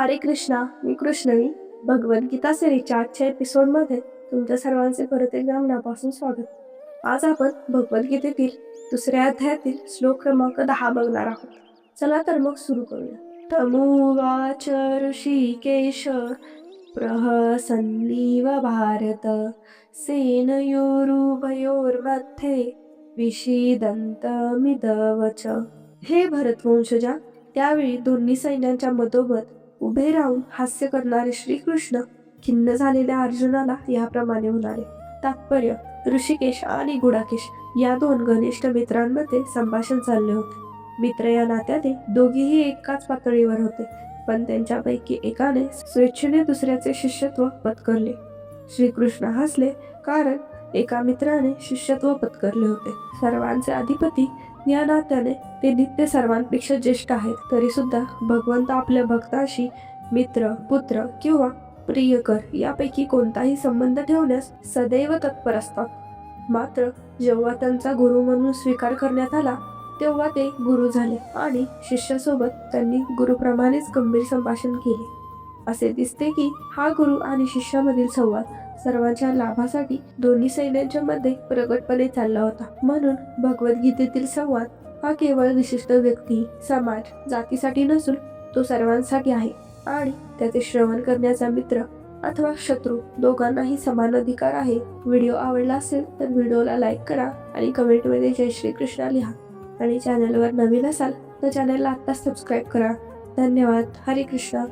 हरे कृष्णा मी कृष्णवी भगवद्गीता सिरीच्या आजच्या एपिसोडमध्ये तुमच्या सर्वांचे परत एकदा मनापासून स्वागत. आज आपण भगवद्गीतेतील दुसऱ्या अध्यायातील श्लोक क्रमांक दहा बघणार आहोत. चला तर मग सुरू करूया. तमुवाच ऋषिकेश प्रहसन्नीव भारत सेनयोरुभयोर्मध्ये विषीदन्तमिदवच. हे भरतवंशजा त्यावेळी दोन्ही सैन्यांच्या मधोमध उभे राहून हास्य करणारे श्रीकृष्ण खिन्न झालेल्या अर्जुनाला याप्रमाणे म्हणाले तात्पर्य ऋषिकेश आणि गुडाकेश या दोन घनिष्ठ मित्रांमध्ये संभाषण चालले होते. मित्र या नात्याने दोघेही एकाच पातळीवर होते पण त्यांच्यापैकी एकाने स्वेच्छेने दुसऱ्याचे शिष्यत्व पत्करले. श्रीकृष्ण हसले कारण एका मित्राने शिष्यत्व पत्करले होते. सर्वांचे अधिपती या नात्याने ते नित्य सर्वांपेक्षा ज्येष्ठ आहेत. तरी सुद्धा भगवंत आपल्या भक्ताशी मित्र पुत्र किंवा प्रियकर यापैकी कोणताही संबंध ठेवण्यास सदैव तत्पर असतात. मात्र जेव्हा त्यांचा गुरु म्हणून स्वीकार करण्यात आला तेव्हा ते गुरु झाले आणि शिष्यासोबत त्यांनी गुरुप्रमाणेच गंभीर संभाषण केले. असे दिसते की हा गुरु आणि शिष्यामधील संवाद सर्वांच्या लाभासाठी दोन्ही सैन्यांच्या मध्ये प्रगटपणे चालला होता. म्हणून भगवद्गीतेतील संवाद हा केवळ विशिष्ट व्यक्ती समाज जातीसाठी नसून तो सर्वांसाठी आहे आणि त्याचे श्रवण करण्याचा मित्र अथवा शत्रू दोघांनाही समान अधिकार आहे. व्हिडिओ आवडला असेल तर व्हिडिओला लाईक करा आणि कमेंटमध्ये जय श्री कृष्णा लिहा. आणि चॅनलवर नवीन असाल तर चॅनलला आत्ताच सबस्क्राईब करा. धन्यवाद. हरे कृष्णा.